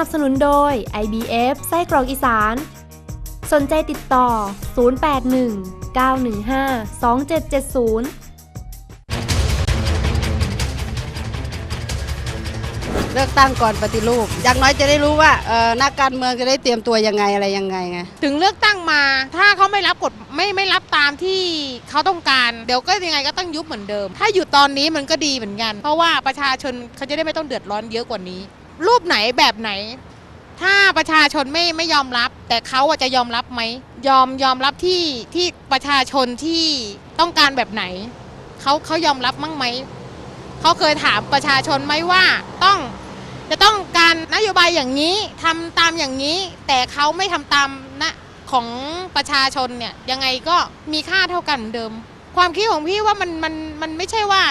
นับสนุนโดย IBF ไส้กรอกอีสาน สนใจติดต่อ 081 915 2770เลือกตั้งก่อนปฏิรูป อย่างน้อยจะได้รู้ว่าเออนักการเมืองจะได้เตรียมตัวยังไงอะไรยังไงไง ถึงเลือกตั้งมา ถ้าเขาไม่รับกฎไม่ไม่รับตามที่เขาต้องการ เดี๋ยวก็ยังไงก็ต้องยุบเหมือนเดิม ถ้าอยู่ตอนนี้มันก็ดีเหมือนกัน เพราะว่าประชาชนเขาจะได้ไม่ต้องเดือดร้อนเยอะกว่านี้ รูปไหนแบบไหน ถ้าประชาชนไม่ไม่ยอมรับ แต่เขาอะจะยอมรับไหมยอมยอมรับที่ที่ประชาชนที่ต้องการแบบไหนเขาเขายอมรับมั้งไหมเขาเคยถามประชาชนไหมว่าต้องจะต้องการนโยบายอย่างนี้ทำตามอย่างนี้ แต่เขาไม่ทำตามนะของประชาชนเนี่ยยังไงก็มีค่าเท่ากันเหมือนเดิม ความคิดของพี่ว่ามันมันมันไม่ใช่ว่า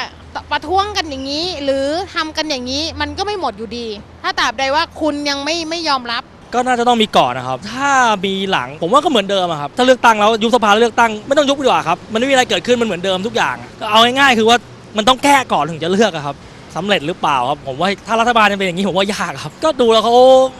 ประท้วงกันอย่างนี้ หรือทำกันอย่างนี้มันก็ไม่หมดอยู่ดี ถ้าตราบใดว่าคุณยังไม่ไม่ยอมรับ ก็น่าจะต้องมีก่อนนะครับ ถ้ามีหลังผมว่าก็เหมือนเดิมอะครับ ถ้าเลือกตั้งแล้วยุบสภาเลือกตั้งไม่ต้องยุบดีกว่าครับ มันไม่มีอะไรเกิดขึ้นมันเหมือนเดิมทุกอย่าง ก็เอาง่ายๆคือว่ามันต้องแก้ก่อนถึงจะเลือกอะครับ สำเร็จหรือเปล่าครับผมว่าถ้ารัฐบาลจะเป็นอย่างนี้ผมว่ายากครับ ก็ดูแล้วเขา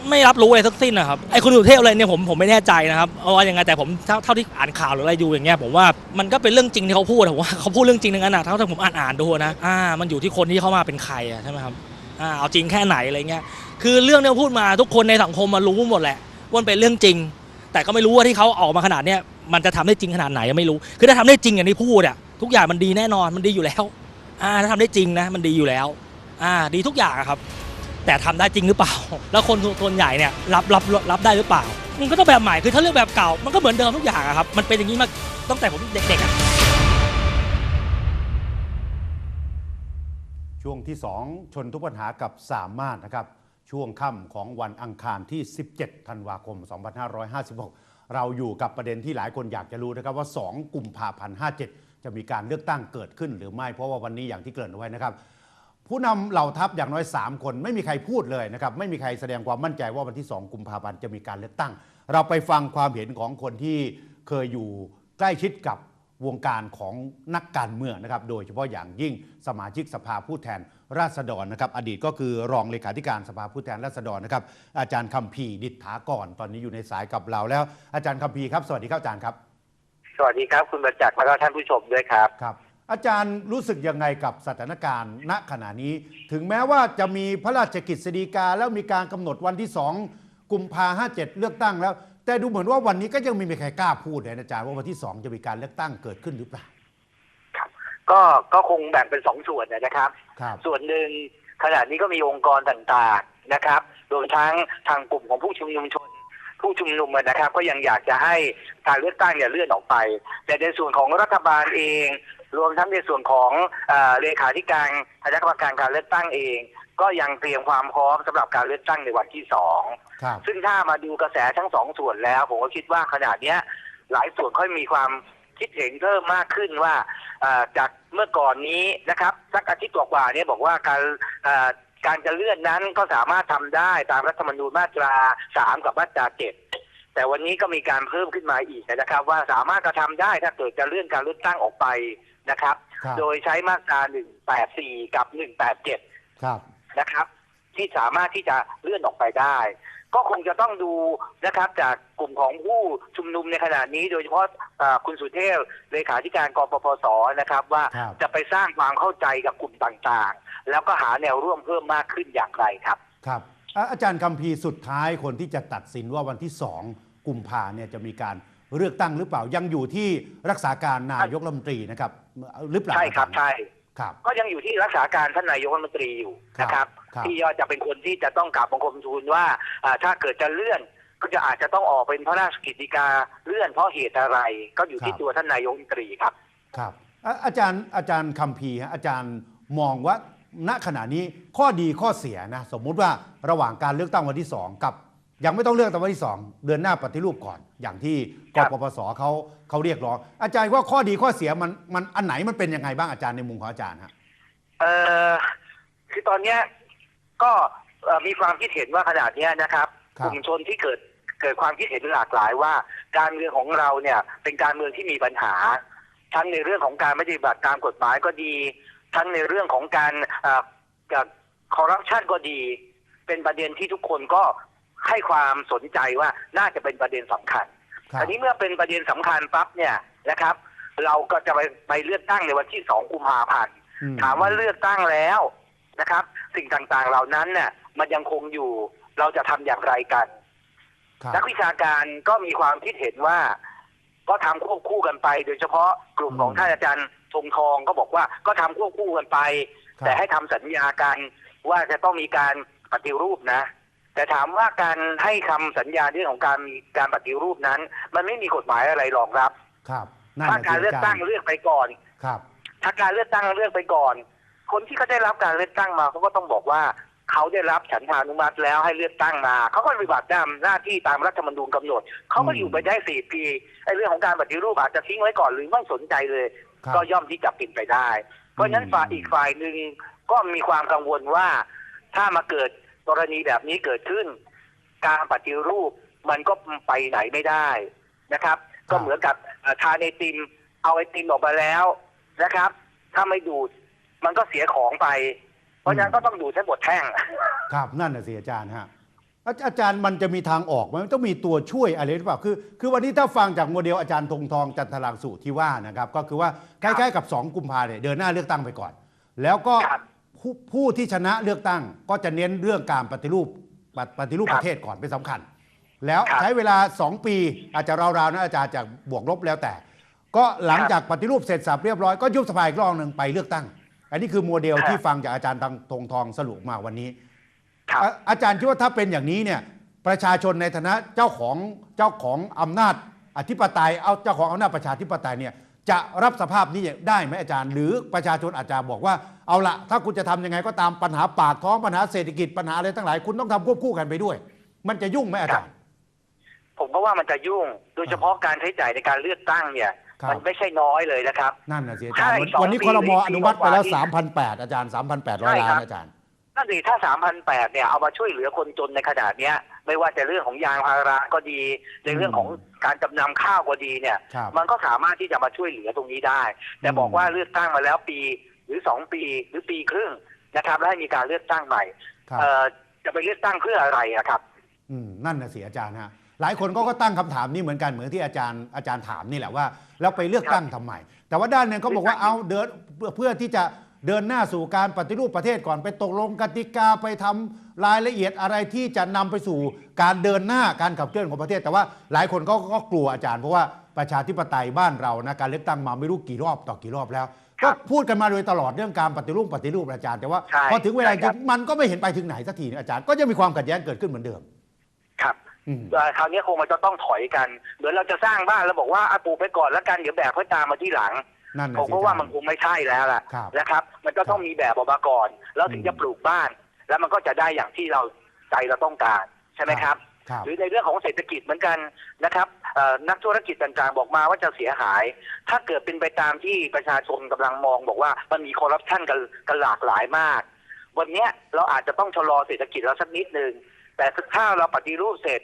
ไม่รับรู้อะไรทั้งสิ้นนะครับไอ้คุณสุเทพอะไรเนี่ยผมผมไม่แน่ใจนะครับเอาว่ายังไงแต่ผมเท่าที่อ่านข่าวหรืออะไรอยู่อย่างเงี้ยผมว่ามันก็เป็นเรื่องจริงที่เขาพูดผมว่าเขาพูดเรื่องจริงทั้งนั้นนะเท่าที่ผมอ่านอ่านดูนะอ่ามันอยู่ที่คนที่เขามาเป็นใครใช่ไหมครับอ่าเอาจริงแค่ไหนอะไรเงี้ยคือเรื่องที่เขาพูดมาทุกคนในสังคมมารู้หมดแหละว่าเป็นเรื่องจริง แต่ก็ไม่รู้ว่าที่เขาออกมาขนาดเนี้ยมันจะทำได้จริงขนาดไหนไม่รู้ คือถ้าทำได้จริงอย่างที่พูดอะทุกอย่างมันดีแน่นอนมันดีอยู่แล้ว อ่าถ้าทำได้จริงนะมันดีอยู่แล้วอ่าดีทุกอย่างอะครับ แต่ทำได้จริงหรือเปล่า แล้วคนส่วนใหญ่เนี่ยรับรับรับได้หรือเปล่า มันก็ต้องแบบใหม่คือถ้าเลือกแบบเก่ามันก็เหมือนเดิมทุกอย่างอะครับมันเป็นอย่างนี้มาตั้งแต่ผมเด็กๆอะ ช่วงที่ 2 ชนทุกปัญหากับสามารถนะครับ ช่วงค่ำของวันอังคารที่ 17 ธันวาคม 2556 เราอยู่กับประเด็นที่หลายคนอยากจะรู้นะครับว่า 2กุมภาพันธ์57 จะมีการเลือกตั้งเกิดขึ้นหรือไม่ เพราะว่าวันนี้อย่างที่เกริ่นเอาไว้นะครับ ผู้นำเหล่าทัพอย่างน้อย 3 คนไม่มีใครพูดเลยนะครับไม่มีใครแสดงความมั่นใจว่าวันที่ 2 กุมภาพันธ์จะมีการเลือกตั้ง เราไปฟังความเห็นของคนที่เคยอยู่ใกล้ชิดกับ วงการของนักการเมืองนะครับโดยเฉพาะอย่างยิ่งสมาชิกสภาผู้แทนราษฎรนะครับอดีตก็คือรองเลขาธิการสภาผู้แทนราษฎรนะครับอาจารย์คำพีร์ดิษฐากรตอนนี้อยู่ในสายกับเราแล้ว อาจารย์คำพีร์ครับสวัสดีครับอาจารย์ครับ สวัสดีครับ คุณประจักษ์แล้วก็ท่านผู้ชมด้วยครับครับ อาจารย์รู้สึกยังไงกับสถานการณ์ณขณะนี้ ถึงแม้ว่าจะมีพระราชกิจสีกาแล้วมีการกำหนดวันที่2กุมภาห้าเจ็ดเลือกตั้งแล้ว แต่ดูเหมือนว่าวันนี้ก็ยังไม่มีใครกล้าพูดเลยนะอาจารย์ว่าวันที่2จะมีการเลือกตั้งเกิดขึ้นหรือเปล่าก็ก็คงแบ่งเป็นสองส่วนนะครับ ครับ ส่วนหนึ่งขณะนี้ก็มีองค์กรต่างๆนะครับรวมทั้งทางกลุ่มของผู้ชุมนุมชน ผู้ชุมนุมนะครับ ก็ยังอยากจะให้การเลือกตั้งเนี่ยเลื่อนออกไป แต่ในส่วนของรัฐบาลเอง รวมทั้งในส่วนของเอ่อเลขาธิการคณะกรรมการการเลือกตั้งเอง ก็ยังเตรียมความพร้อมสำหรับการเลือกตั้งในวันที่สองครับซึ่งถ้ามาดูกระแสทั้งสองส่วนแล้ว ผมก็คิดว่าขนาดเนี้ย หลายส่วนค่อยมีความคิดเห็นเพิ่มมากขึ้นว่าเอ่อจากเมื่อก่อนนี้นะครับ สักอาทิตย์กว่าๆเนี้บอกว่าการเอ่อการจะเลื่อนนั้นก็สามารถทำได้ตามรัฐธรรมนูญมาตราสามกับมาตราเจ็ดแต่วันนี้ก็มีการเพิ่มขึ้นมาอีกนะครับ ว่าสามารถกระทำได้ถ้าเกิดจะเลื่อนการเลือกตั้งออกไปนะครับครับโดยใช้มาตรา184กับ187ครับ นะครับ ที่สามารถที่จะเลื่อนออกไปได้ ก็คงจะต้องดูนะครับ จากกลุ่มของผู้ชุมนุมในขณะนี้ โดยเฉพาะอ่าคุณสุเทพเลขาธิการกปปสนะครับ ว่าครับจะไปสร้างความเข้าใจกับกลุ่มต่างๆ แล้วก็หาแนวร่วมเพิ่มมากขึ้นอย่างไรครับครับอะอาจารย์คำพีร์สุดท้ายคนที่จะตัดสินว่าวันที่2กุมภาเนี่ยจะมีการเลือกตั้งหรือเปล่ายังอยู่ที่รักษาการนายกรัฐมนตรีนะครับ หรือเปล่าใช่ครับใช่ครับ ก็ยังอยู่ที่รักษาการท่านนายกรัฐมนตรีอยู่นะครับครับที่จะเป็นคนที่จะต้องกราบบังคมทูลว่าอ่าถ้าเกิดจะเลื่อนก็จะอาจจะต้องออกเป็นพระราชกิจฎีกาเลื่อนเพราะเหตุอะไร ก็อยู่ที่ตัวท่านนายกรัฐมนตรีครับ ครับอะอาจารย์อาจารย์คำพีร์ฮะอาจารย์มองว่าณขณะนี้ข้อดีข้อเสียนะสมมุติว่าระหว่างการเลือกตั้งวันที่2กับ ยังไม่ต้องเลือกแต่วันที่2เดือนหน้าปฏิรูปก่อน อย่างที่คกรับปปสเขาเขาเรียกร้อง อาจารย์ว่าข้อดีข้อเสียมันมันอันไหนมันเป็นยังไงบ้างอาจารย์ในมุมของอาจารย์ฮะเอ่อคือตอนเนี้ยก็เอ่อมีความคิดเห็นว่าขนาดเนี้ยนะครับครับกลุ่มชนที่เกิดเกิดความคิดเห็นหลากหลายว่า การเมืองของเราเนี่ยเป็นการเมืองที่มีปัญหา ทั้งในเรื่องของการไม่ปฏิบัติตามกฎหมายก็ดี ทั้งในเรื่องของการคอร์รัปชันก็ดี เป็นประเด็นที่ทุกคนก็ ให้ความสนใจว่าน่าจะเป็นประเด็นสำคัญครับอันนี้เมื่อเป็นประเด็นสำคัญปั๊บเนี่ยนะครับ เราก็จะไปไปเลือกตั้งในวันที่สองกุมภาพันธ์อืถามว่าเลือกตั้งแล้วนะครับ สิ่งต่างๆเหล่านั้นเนี่ยมันยังคงอยู่เราจะทำอย่างไรกันครับนักวิชาการก็มีความคิดเห็นว่า ก็ทำควบคู่กันไป โดยเฉพาะกลุ่มอืมของท่านอาจารย์ธงทองก็บอกว่าก็ทำควบคู่กันไปครับแต่ให้ทำสัญญากันว่าจะต้องมีการปฏิรูปนะ แต่ถามว่าการให้คำสัญญาเรื่องของการมีการปฏิรูปนั้น มันไม่มีกฎหมายอะไรรองรับ ครับนั่นถ้าน่ะการสิเลือกตั้งจรย์เลือกไปก่อนครับ ถ้าการเลือกตั้งเลือกไปก่อน คนที่เขาได้รับการเลือกตั้งมาเขาก็ต้องบอกว่าเขาได้รับฉันทานุมัติแล้วให้เลือกตั้งมาเขาก็ปฏิบัติตามหน้าที่ตามรัฐธรรมนูญกำหนดเขาก็อืมอยู่ไปได้สี่ปีไอ้เรื่องของการปฏิรูปอาจจะทิ้งไว้ก่อนหรือไม่สนใจเลยครับก็ย่อมที่จะเป็นไปได้ เพราะฉะนั้นอืมฝ่ายอีกฝ่ายหนึ่งก็มีความกังวลว่าถ้ามาเกิด กรณีแบบนี้เกิดขึ้น การปฏิรูปมันก็ไปไหนไม่ได้นะครับ ก็เหมือนกับเอ่อทานไอติม เอาไอติมออกมาแล้วนะครับ ถ้าไม่ดูดมันก็เสียของไป เพราะฉะนั้นก็ต้องดูดให้หมดแท่ง ครับนั่นน่ะสิอาจารย์ฮะอาอาจารย์มันจะมีทางออกไหมมันต้องมีตัวช่วยอะไรหรือเปล่าคือ คือวันนี้ถ้าฟังจากโมเดลอาจารย์ธงทองจันทรางสูตรที่ว่านะครับ ก็คือว่าใกล้ๆกับ 2 กุมภาเนี่ยเดินหน้าเลือกตั้งไปก่อน แล้วก็ครับ ผู้ผู้ที่ชนะเลือกตั้งก็จะเน้นเรื่องการปฏิรูปปฏิปฏิรูปครับประเทศก่อนเป็นสำคัญ แล้วครับใช้เวลา 2 ปีอาจจะราวๆนะอาจารย์จากบวกลบแล้วแต่ ก็หลังครับจากปฏิรูปเสร็จสับเรียบร้อยก็ยุบสภาอีกรอบหนึ่งไปเลือกตั้ง อันนี้คือโมเดลครับที่ฟังจากอาจารย์ธงทองสรุปมาวันนี้ครับอะอาจารย์คิดว่าถ้าเป็นอย่างนี้เนี่ยประชาชนในฐานะเจ้าของเจ้าของอำนาจอธิปไตยเอาเจ้าของอำนาจประชาธิปไตยเนี่ย จะรับสภาพนี้ได้ไหมอาจารย์ หรือประชาชนอาจจะบอกว่าเอาละถ้าคุณจะทำยังไงก็ตามปัญหาปากท้องปัญหาเศรษฐกิจปัญหาอะไรทั้งหลายคุณต้องทำควบคู่กันไปด้วย มันจะยุ่งไหมอาจารย์ ผมก็ว่ามันจะยุ่ง โดยเฉพาะการใช้จ่ายในการเลือกตั้งเนี่ยครับมันไม่ใช่น้อยเลยนะครับ นั่นนะสิอาจารย์ใช่วันสองวันนี้ปีคอรมอหรืออปีนุมัติไปแล้วกว่าที่3,800อาจารย์3,800ใช่ล้าครันบอาจารย์นั่นสิถ้า3,008เนี่ยเอามาช่วยเหลือคนจนในขนาดเนี้ย ไม่ว่าจะเรื่องของยางพาราก็ดีในเรื่องของ การจำนำข้าวก็ดีเนี่ย ครับ มันก็สามารถที่จะมาช่วยเหลือตรงนี้ได้ แต่อืม บอกว่าเลือกตั้งมาแล้วปีหรือสองปีหรือปีครึ่งนะครับ แล้วให้มีการเลือกตั้งใหม่ครับเอ่อจะไปเลือกตั้งเพื่ออะไรอะครับ อืมนั่นนะสิอาจารย์ฮะหลายคนก็ก็ตั้งคำถามนี้เหมือนกันเหมือนที่อาจารย์อาจารย์ถามนี่แหละว่า แล้วไปเลือกตั้งทำไมแต่ว่าด้านหนึงเขาบอกว่าเอาเดินเพื่อเพื่อที่จะ เดินหน้าสู่การปฏิรูปประเทศก่อนไปตกลงกติกาไปทำรายละเอียดอะไรที่จะนำไปสู่การเดินหน้าการขับเคลื่อนของประเทศ แต่ว่าหลายคนก็ก็กลัวอาจารย์เพราะว่าประชาธิปไตยบ้านเรานะการเลือกตั้งมาไม่รู้กี่รอบต่อกี่รอบแล้วครัก็บพูดกันมาโดยตลอดเรื่องการปฏิรูปปฏิรูปอาจารย์แต่ว่าใช่พอถึงเวลาจใช่ครัริบงมันก็ไม่เห็นไปถึงไหนสักทีอาจารย์ก็จะมีความขัดแย้งเกิดขึ้นเหมือนเดิม ครับอืมเอ่อคราวนี้คงมันจะต้องถอยกันเหมือนเราจะสร้างบ้านแล้วบอกว่าอะปลูกไปก่อนแล้วกันเดี๋ยวแบบค่อยตามมาที่หลัง นั่นนะผมสิก็ว่าอจรย์มันคงไม่ใช่แล้วล่ะครับ นะครับ มันก็ต้องมีแบบออกมาก่อน แล้วถึงอืมจะปลูกบ้าน แล้วมันก็จะได้อย่างที่เราใจเราต้องการใช่ไหมครับ ครับ หรือในเรื่องของเศรษฐกิจเหมือนกันนะครับเอ่อนักธุรกิจต่างๆ บอกมาว่าจะเสียหาย ถ้าเกิดเป็นไปตามที่ประชาชนกำลังมองบอกว่ามันมีคอร์รัปชันกันกันหลากหลายมาก วันเนี้ยเราอาจจะต้องชะลอเศรษฐกิจเราสักนิดหนึ่งแต่ถ้าเราปฏิรูปเสร็จ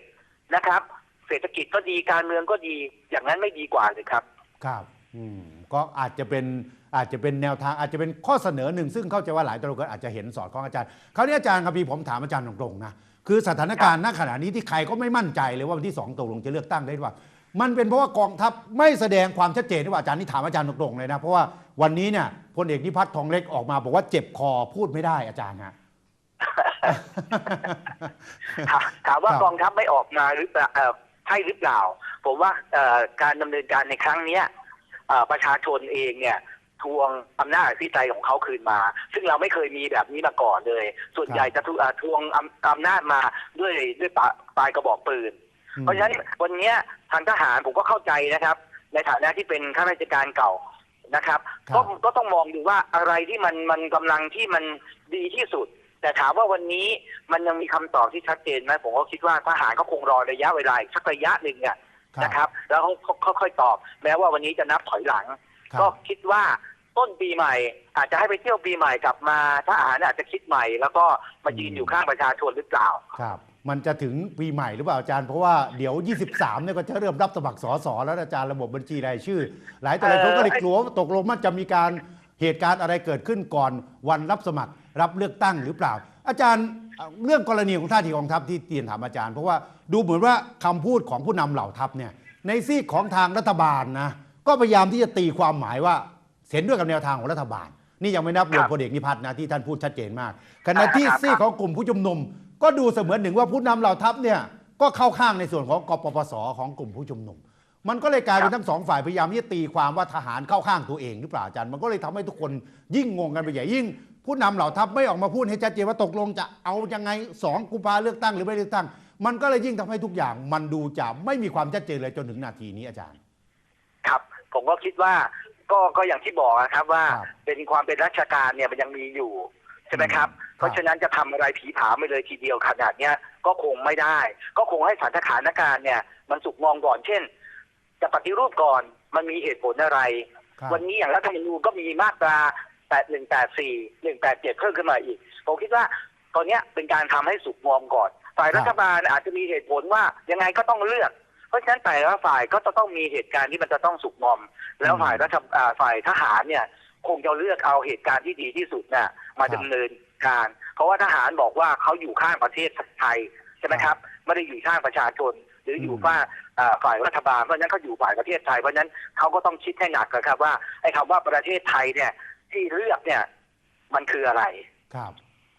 นะครับ เศรษฐกิจก็ดีการเมืองก็ดีอย่างนั้นไม่ดีกว่าเลยครับ ครับ อืม ก็อาจจะเป็นอาจจะเป็นแนวทางอาจจะเป็นข้อเสนอหนึ่งซึ่งเข้าใจว่าหลายตัวก็อาจจะเห็นสอดคล้องอาจารย์คราวนี้อาจารย์ครับพี่ผมถามอาจารย์ตรงๆนะคือสถานการณ์ณขณะนี้ที่ใครก็ไม่มั่นใจเลยว่าวันที่สองตกลงจะเลือกตั้งได้หรือเปล่ามันเป็นเพราะว่ากองทัพไม่แสดงความชัดเจนหรือเปล่าอาจารย์นี่ถามอาจารย์ตรงๆเลยนะเพราะว่าวันนี้เนี่ยพลเอกนิพัฒน์ทองเล็กออกมาบอกว่าเจ็บคอพูดไม่ได้อาจารย์ฮะถามว่ากองทัพไม่ออกมาหรือเปล่าใช่หรือเปล่า ผมว่าการดำเนินการในครั้งเนี้ย ประชาชนเองเนี่ยทวงอำนาจอธิปไตยของเขาคืนมา ซึ่งเราไม่เคยมีแบบนี้มาก่อนเลย ส่วนใหญ่จะทวเอ่อทวงอำอำนาจมาด้วยด้วยปลาปลายกระบอกปืน เพราะฉะนั้นวันเนี้ยทางทหารผมก็เข้าใจนะครับ ในฐานะที่เป็นข้าราชการเก่านะครับครับก็ก็ต้องมองดูว่าอะไรที่มันมันกำลังที่มันดีที่สุด แต่ถามว่าวันนี้มันยังมีคำตอบที่ชัดเจนไหมผมก็คิดว่าทหารก็คงรอระยะเวลาอีกสักระยะหนึ่งเนี่ยครับ นะครับ แล้วเขาค่อยๆตอบ แม้ว่าวันนี้จะนับถอยหลังครับก็คิดว่าต้นปีใหม่ อาจจะให้ไปเที่ยวปีใหม่กลับมาทหารอาจจะคิดใหม่ แล้วก็มายืนอยู่ข้างประชาชนหรือเปล่าครับมันจะถึงปีใหม่หรือเปล่าอาจารย์เพราะว่าเดี๋ยว 23เนี่ยก็จะเริ่มรับสมัครสสแล้วอาจารย์ระบบบัญชีรายชื่อ หลายต่อหลายคนก็เลยกลัวว่าตกลงมันจะมีการเหตุการณ์อะไรเกิดขึ้นก่อนวันรับสมัครรับเลือกตั้งหรือเปล่า อาจารย์ เอ่อเรื่องกรณีของท่าทีกองทัพที่เตียนถามอาจารย์ เพราะว่าดูเหมือนว่าคำพูดของผู้นำเหล่าทัพเนี่ยในซีกของทางรัฐบาลนะก็พยายามที่จะตีความหมายว่าเห็นด้วยกับแนวทางของรัฐบาล นี่ยังไม่นับรวมครับพลเอกนิพัฒน์นะที่ท่านพูดชัดเจนมากขณะที่ครับซีกของกลุ่มผู้ชุมนุม ก็ดูเสมือนหนึ่งว่าผู้นำเหล่าทัพเนี่ยก็เข้าข้างในส่วนของกปปสของกลุ่มผู้ชุมนุม มันก็เลยกลายเป็นทั้งสองฝ่ายพยายามที่จะตีความว่าทหารเข้าข้างตัวเองหรือเปล่าอาจารย์ มันก็เลยทำให้ทุกคนยิ่งงงกันไปใหญ่ยิ่ง ผู้นำเหล่าทัพไม่ออกมาพูดให้ชัดเจนว่าตกลงจะเอายังไงสองกุมภาเลือกตั้งหรือไม่เลือกตั้ง มันก็เลยยิ่งทำให้ทุกอย่าง มันดูจะไม่มีความชัดเจนเลยจนถึงนาทีนี้อาจารย์ ครับ ผมก็คิดว่าก็ก็อย่างที่บอกอะครับว่าครับเป็นความเป็นราชการเนี่ยมันยังมีอยู่ใช่ไหมครับอืมเพราะฉะนั้นจะทำอะไรผีผามไปเลยทีเดียวขนาดเนี้ยก็คงไม่ได้ ก็คงให้สถานการณ์เนี่ย มันสุกมองก่อนเช่น จะปฏิรูปก่อนมันมีเหตุผลอะไรครับวันนี้อย่างรัฐธรรมนูญก็มีมาตรา แปดหนึ่งแปดสี่หนึ่งแปดเจ็ดเพิ่มขึ้นมาอีก ผมคิดว่าตอนเนี้ยเป็นการทำให้สุกงอมก่อน ฝ่ายครับรัฐบาลอาจจะมีเหตุผลว่ายังไงก็ต้องเลือก เพราะฉะนั้นแต่ละฝ่ายก็จะต้องมีเหตุการณ์ที่มันจะต้องสุกงอม แล้วฝ่ายรัฐอ่าฝ่ายทหารเนี่ยคงจะเลือกเอาเหตุการณ์ที่ดีที่สุดน่ะมาดำเนินการ เพราะว่าทหารบอกว่าเขาอยู่ข้างประเทศไทยใช่ไหมครับไม่ได้อยู่ข้างประชาชน หรืออยู่ฝ่ายอ่าฝ่ายรัฐบาลเพราะฉะนั้นเขาอยู่ฝ่ายประเทศไทยเพราะฉะนั้นเขาก็ต้องคิดให้หนักนะครับว่าไอ้คำว่าประเทศไทยเนี่ย ที่เลือกเนี่ย มันคืออะไรครับ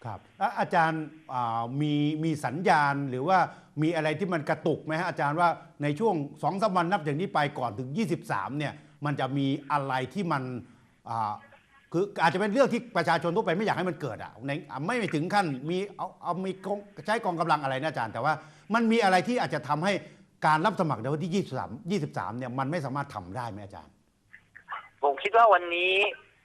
ครับอะอาจารย์อ่ามีมีสัญญาณหรือว่ามีอะไรที่มันกระตุกไหมฮะอาจารย์ว่าในช่วงสองสามวันนับจากนี้ไปก่อนถึง 23 เนี่ย มันจะมีอะไรที่มันอ่าคืออาจจะเป็นเรื่องที่ประชาชนทั่วไปไม่อยากให้มันเกิดอะในอะไม่ไปถึงขั้นมีเอาเอามีกองใช้กองกำลังอะไรนะอาจารย์ แต่ว่ามันมีอะไรที่อาจจะทำให้การรับสมัครในวันที่ 23 23 เนี่ยมันไม่สามารถทำได้ไหมอาจารย์ ผมคิดว่าวันนี้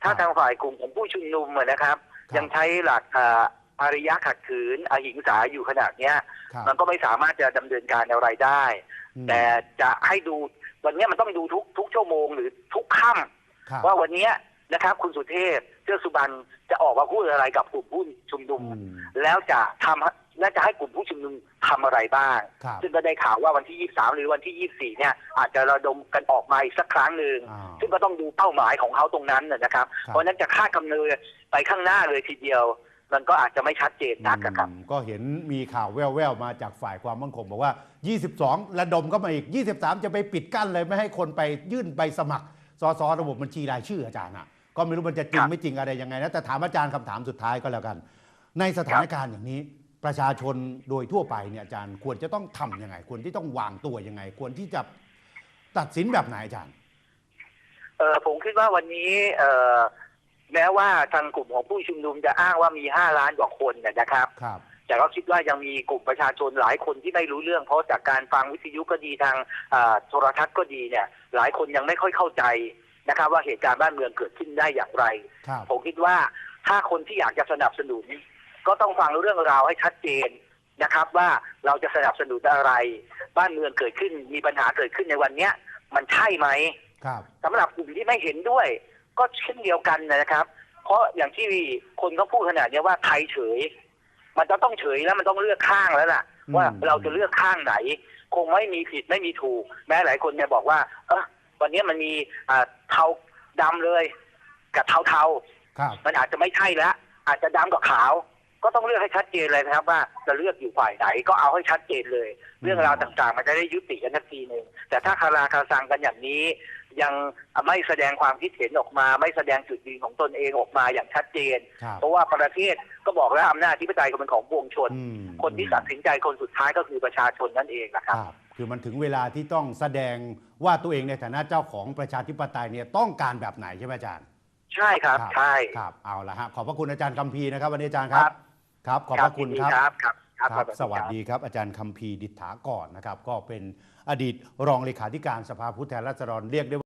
ถ้าครับทางฝ่ายกลุ่มของผู้ชุมนุมอะนะครับ ครับยังใช้หลักอ่าอารยะขัดขืนอหิงสาอยู่ขนาดเนี้ย ครับมันก็ไม่สามารถจะดำเนินการอะไรได้ อืมแต่จะให้ดูวันเนี้ยมันต้องดูทุกทุกชั่วโมงหรือทุกค่ำครับว่าวันเนี้ยนะครับ คุณสุเทพเทือกสุบรรณจะออกมาพูดอะไรกับกลุ่มผู้ชุมนุม อืม แล้วจะทำ และจะให้กลุ่มผู้ชุมนุมทำอะไรบ้างครับซึ่งก็ได้ข่าวว่าวันที่ 23 หรือวันที่ 24 เนี่ยอาจจะระดมกันออกมาอีกสักครั้งหนึ่งอ่าซึ่งก็ต้องดูเป้าหมายของเขาตรงนั้นนะนะครับครับ เพราะฉะนั้นจะคาดคำนึงไปข้างหน้าเลยทีเดียว มันก็อาจจะไม่ชัดเจนนักอะครับอืมก็เห็นมีข่าวแว่วๆมาจากฝ่ายความมั่นคงบอกว่า 22 ระดมก็มาอีก 23 จะไปปิดกั้นเลยไม่ให้คนไปยื่นใบสมัครสสระบบบัญชีรายชื่ออาจารย์อะก็ไม่รู้มันจะจริคงรับไม่จริงอะไรยังไงนะแต่ถามอาจารย์คำถามสุดท้ายก็แล้วกัน ในสถานการณ์อย่างนี้ ประชาชนโดยทั่วไปเนี่ยอาจารย์ควรจะต้องทำยังไง ควรที่ต้องวางตัวยังไง ควรที่จะตัดสินแบบไหนอาจารย์เออผมคิดว่าวันนี้เออแม้ว่าทางกลุ่มของผู้ชุมนุมจะอ้างว่ามี5ล้านกว่าคนเนยนะครับครับแต่ก็คิดว่ายังมีกลุ่มประชาชนหลายคนที่ไม่รู้เรื่อง เพราะจากการฟังวิทยุก็ดีทางอ่าโทรทัศน์ก็ดีเนี่ย หลายคนยังไม่ค่อยเข้าใจนะครับ ว่าเหตุการณ์บ้านเมืองเกิดขึ้นได้อย่างไรครับผมคิดว่าถ้าคนที่อยากจะสนับสนุน ก็ต้องฟังเรื่องราวให้ชัดเจนนะครับ ว่าเราจะสนับสนุนอะไร บ้านเมืองเกิดขึ้นมีปัญหาเกิดขึ้นในวันเนี้ย มันใช่ไหมครับสำหรับกลุ่มที่ไม่เห็นด้วย ก็เช่นเดียวกันนะครับ เพราะอย่างที่คนเขาพูดขนาดเนี้ยว่าไทยเฉย มันจะต้องเฉยแล้วมันต้องเลือกข้างแล้วล่ะอืมว่าเราจะเลือกข้างไหน คงไม่มีผิดไม่มีถูก แม้หลายคนเนี่ยบอกว่า เออวันนี้มันมีอ่าเทาดำเลย กับเทาเทาๆครับมันอาจจะไม่ใช่แล้วอาจจะดำกับขาว ก็ต้องเลือกให้ชัดเจนเลยนะครับ ว่าจะเลือกอยู่ฝ่ายไหนก็เอาให้ชัดเจนเลย เรื่องราวต่างๆ มันจะได้ยุติกันทันทีหนึ่งแต่ถ้าคาราคาซังกันอย่างนี้ ยังไม่แสดงความคิดเห็นออกมา ไม่แสดงจุดยืนของตนเองออกมาอย่างชัดเจนครับเพราะว่าประเทศก็บอกแล้วอำนาจที่ปไตยก็เป็นของปวงชนอืมคนที่ตัดสินใจคนสุดท้ายก็คือประชาชนนั่นเองนะคครับรับคือมันถึงเวลาที่ต้องแสดงว่าตัวเองในฐานะเจ้าของประชาธิปไตยเนี่ยต้องการแบบไหนใช่ไหมอาจารย์ ใช่ครับ ใช่ครับเอาละฮะขอบพระคุณอาจารย์คัมภีร์นะครับวันนี้อาจารย์ครับ ครับ ขอบพระคุณยินดีครับ ครับ ครับครับขอณสวัสดีครับ อาจารย์คัมภีร์ดิษฐากรนะครับ ก็เป็นอดีตรองเลขาธิการสภาผู้แทนราษฎรเรียกได้ว่า